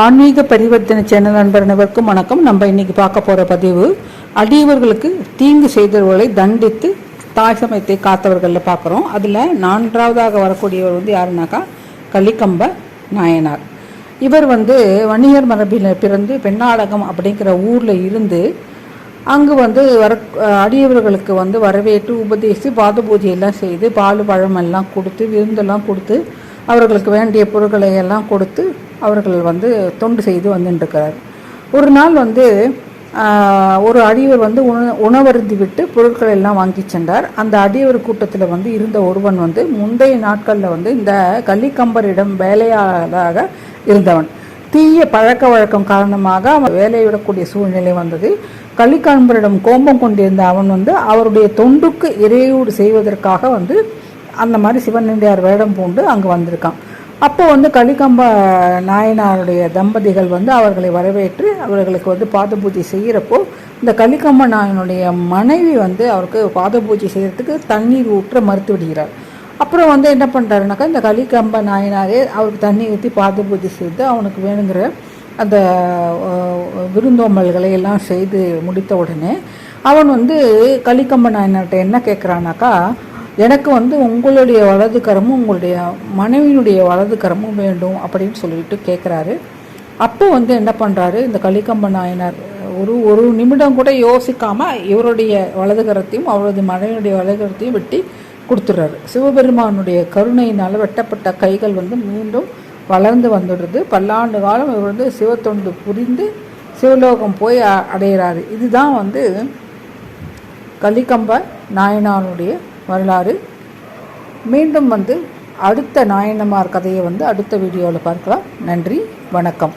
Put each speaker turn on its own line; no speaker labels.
ஆன்மீக பரிவர்த்தனை சேனல் நண்பர் அனைவருக்கும் வணக்கம். நம்ம இன்னைக்கு பார்க்க போற பதிவு அடியவர்களுக்கு தீங்கு செய்தவர்களை தண்டித்து தாய் சமயத்தை காத்தவர்களில் பார்க்குறோம். அதில் நான்காவதாக வரக்கூடியவர் வந்து யாருனாக்கா கலிக்கம்ப நாயனார். இவர் வந்து வணிகர் மரபில் பிறந்து பெண்ணாடகம் அப்படிங்கிற ஊரில் இருந்து அங்கு வந்து வர அடியவர்களுக்கு வந்து வரவேற்று உபதேசி பாத பூஜையெல்லாம் செய்து பால் பழம் எல்லாம் கொடுத்து விருந்தெல்லாம் கொடுத்து அவர்களுக்கு வேண்டிய பொருட்களை எல்லாம் கொடுத்து அவர்கள் வந்து தொண்டு செய்து வந்துட்டுருக்கிறார் ஒரு நாள் வந்து ஒரு அடியவர் வந்து உண உணவருந்தி விட்டு பொருட்களை எல்லாம் வாங்கி சென்றார். அந்த அடியவர் கூட்டத்தில் வந்து இருந்த ஒருவன் வந்து முந்தைய நாட்களில் வந்து இந்த கள்ளிக்கம்பரிடம் வேலையாளராக இருந்தவன். தீய பழக்க வழக்கம் காரணமாக அவன் வேலையை விடக்கூடிய சூழ்நிலை வந்தது. கள்ளிக்கம்பரிடம் கோபம் கொண்டிருந்த அவன் வந்து அவருடைய தொண்டுக்கு இறையூடு செய்வதற்காக வந்து அந்த மாதிரி சிவனடியார் வேடம் பூண்டு அங்கே வந்திருக்கான். அப்போ வந்து கலிகம்ப நாயனாருடைய தம்பதிகள் வந்து அவர்களை வரவேற்று அவர்களுக்கு வந்து பாத பூஜை செய்கிறப்போ இந்த கலிகம்ப நாயனுடைய மனைவி வந்து அவருக்கு பாத பூஜை செய்கிறதுக்கு தண்ணீர் ஊற்ற மறுத்து விடுகிறார் அப்புறம் வந்து என்ன பண்ணுறாருனாக்கா இந்த கலிகம்ப நாயனாரே அவருக்கு தண்ணி ஊற்றி பாத பூஜை செய்து அவனுக்கு வேணுங்கிற அந்த விருந்தோம்பல்களை எல்லாம் செய்து முடித்த உடனே அவன் வந்து கலிக்கம்ப நாயனார்கிட்ட என்ன கேட்குறானாக்கா எனக்கு வந்து உங்களுடைய வலது கரமும் உங்களுடைய மனைவியினுடைய வலது கரமும் வேண்டும் அப்படின்னு சொல்லிட்டு கேட்குறாரு அப்போ வந்து என்ன பண்ணுறாரு இந்த கலிக்கம்ப நாயனார் ஒரு ஒரு நிமிடம் கூட யோசிக்காமல் இவருடைய வலது கரத்தையும் அவரது மனைவியுடைய வலது கரத்தையும் வெட்டி கொடுத்துட்றாரு சிவபெருமானுடைய கருணையினால் வெட்டப்பட்ட கைகள் வந்து மீண்டும் வளர்ந்து வந்துடுது. பல்லாண்டு காலம் இவர் வந்து சிவத்தொண்டு புரிந்து சிவலோகம் போய் அடையிறாரு. இதுதான் வந்து கலிக்கம்ப நாயனாருடைய வரலாறு. மீண்டும் வந்து அடுத்த நாயனமார் கதையை வந்து அடுத்த வீடியோவில் பார்க்கலாம். நன்றி வணக்கம்.